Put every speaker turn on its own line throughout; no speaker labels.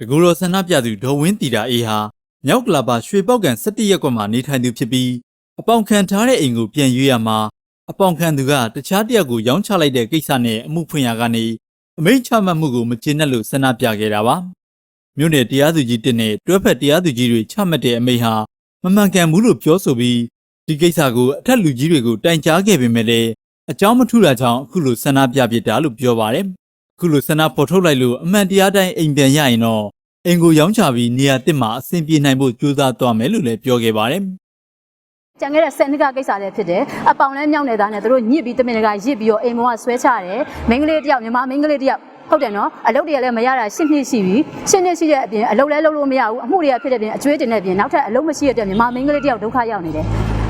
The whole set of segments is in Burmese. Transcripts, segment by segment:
တကူတော်ဆန္ဒပြသူဒေါ်ဝင်းတီတာအေးဟာမြောက်ကလာပါရွှေပေါက်ကန်17ရက်ကွက်မှာနေထိုင်သူဖြစ်ပြီးအပေါင်ခံထားတဲ့အိမ်ကိုပြန်ရွေးရမှာအပေါင်ခံသူကတခြားတယောက်ကိုရောင်းချလိုက်တဲ့ကိစ္စနဲ့အမှုဖွင့်ရကနေအမိန့်ချမှတ်မှုကိုမကျေနပ်လို့ဆန္ဒပြခဲ့တာပါမြို့နယ်တရားသူကြီးတင်နဲ့တွဲဖက်တရားသူကြီးတွေချမှတ်တဲ့အမိန့်ဟာမမှန်ကန်ဘူးလို့ပြောဆိုပြီးဒီကိစ္စကိုအထက်လူကြီးတွေကိုတိုင်ကြားခဲ့ပေမဲ့လည်းအကြောင်းမထူတာကြောင့်အခုလိုဆန္ဒပြဖြစ်တာလို့ပြောပါတယ် ခုလိုဆန္ဒပေါ်ထုတ်လိုက်လို့အမှန်တရားတိုင်းအိမ်ပြန်ရရင်တော့အိမ်ကိုရောင်းချပြီးနေရာတစ်မှာအဆင်ပြေနိုင်ဖို့ကြိုးစားသွားမယ်လို့လည်းပြောခဲ့ပါတယ်
ကြံခဲ့တဲ့ဆန်နစ်ကကိစ္စလည်းဖြစ်တယ်အပေါင်လဲမြောက်နေတာနဲ့တို့ညစ်ပြီးတမင်တကာရစ်ပြီးတော့အိမ်မောကဆွဲချတယ်မိန်းကလေးတယောက်မြန်မာမိန်းကလေးတယောက်ဟုတ်တယ်နော်အလုပ်တွေကလည်းမရတာရှင်းနှစ်ရှိပြီရှင်းနှစ်ရှိတဲ့အပြင်အလုပ်လည်းလုပ်လို့မရဘူးအမှုတွေကဖြစ်တဲ့အပြင်အကျွေးတင်တဲ့အပြင်နောက်ထပ်အလုပ်မရှိတဲ့အတွက်မြန်မာမိန်းကလေးတယောက်ဒုက္ခရောက်နေတယ်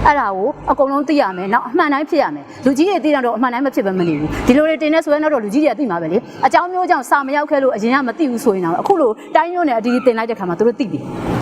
အဲ့ဒါကိုအကုန်လုံးသိရမယ်နောက်အမှန်တိုင်းဖြစ်ရမယ်လူကြီးတွေသိတော့အမှန်တိုင်းမဖြစ်ဘဲမနေဘူးဒီလိုတွေတင်နေဆိုရင်တော့လူကြီးတွေကသိမှာပဲလေအကြောင်းမျိုးကြောင့်စာမရောက်ခဲ့လို့အရင်ကမသိဘူးဆိုရင်တော့အခုလိုတိုင်းမျိုးနဲ့အတီးတင်လိုက်တဲ့ခါမှာသူတို့သိပြီ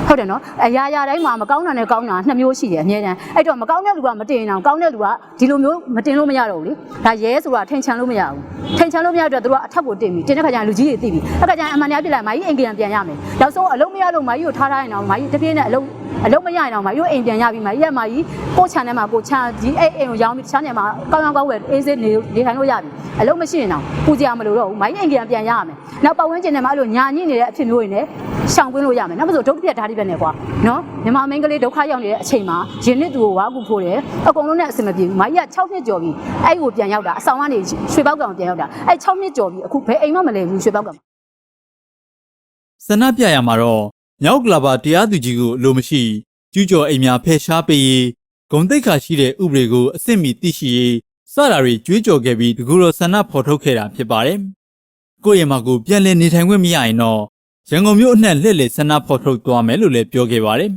ဟုတ်တယ်နော်အရာရာတိုင်းမှာမကောင်းတာနဲ့ကောင်းတာနှစ်မျိုးရှိတယ်အများတန်းအဲ့တော့မကောင်းတဲ့လူကမတင်အောင်ကောင်းတဲ့လူကဒီလိုမျိုးမတင်လို့မရတော့ဘူးလေဒါရဲဆိုတာထိန်ချန်လို့မရဘူးထိန်ချန်လို့မရတော့သူတို့ကအထက်ကိုတင်ပြီတင်တဲ့ခါကျရင်လူကြီးတွေသိပြီအဲ့ခါကျရင်အမှန်တရားပြလိုက်မာကြီးအိမ်ပြန်ပြန်ရမယ်နောက်ဆုံးအလုံးမရလို့မာကြီးကိုထားထားရင်တော့မာကြီးတစ်ပြေးနဲ့အလုံး အလုံးမရရင်တော့မာကြီးကိုအိမ်ပြန်ရပြီမာကြီးကမာကြီးကိုချန်ထဲမှာကိုချန်ဒီအဲ့အိမ်ကိုရောင်းပြီးတခြားနေရာမှာကောင်းကောင်းကောင်းဝယ်အေးစေးနေနေထိုင်လို့ရပြီအလုံးမရှိရင်တော့ပူကြမလို့တော့ဘူးမာကြီးအိမ်ပြန်ပြန်ရရမယ်နောက်ပတ်ဝန်းကျင်ထဲမှာအဲ့လိုညာညစ်နေတဲ့အဖြစ်မျိုးတွေနဲ့ရှောင်ကွင်းလို့ရမယ်နောက်မဆိုဒုက္ခပြတ်ဓာတ်တွေပဲနဲ့ကွာနော်မြန်မာမင်းကလေးဒုက္ခရောက်နေတဲ့အချိန်မှာရင်နစ်သူကိုဝါကူဖို့တယ်အကုန်လုံးနဲ့အဆင်မပြေဘူးမာကြီးက6နှစ်ကျော်ပြီအဲ့ကိုပြန်ရောက်တာအဆောင်ကနေရွှေပေါက်ကောင်ပြန်ရောက်တာအဲ့6နှစ်ကျော်ပြီအခုဘယ်အိမ်မှမလဲဘူးရွှေပေါက်ကောင်
ဆန္ဒပြရမှာတော့ မြောက်ကလာပါတရားသူကြီးကိုအလိုမရှိကျူးကျော်အိမ်များဖယ်ရှားပေးရေးဂုံတိတ်ခါရှိတဲ့ဥပဒေကိုအစ်စ်မီသိရှိရေးစတာတွေကြွေးကြော်ခဲ့ပြီးတကူတော်ဆန္ဒဖော်ထုတ်ခဲ့တာဖြစ်ပါတယ်ကိုယ့်ရဲ့မှာကိုပြန်လည်နေထိုင်ခွင့်မရရင်တော့ရန်ကုန်မြို့အနှံ့လှည့်လည်ဆန္ဒဖော်ထုတ်သွားမယ်လို့လည်းပြောခဲ့ပါတယ်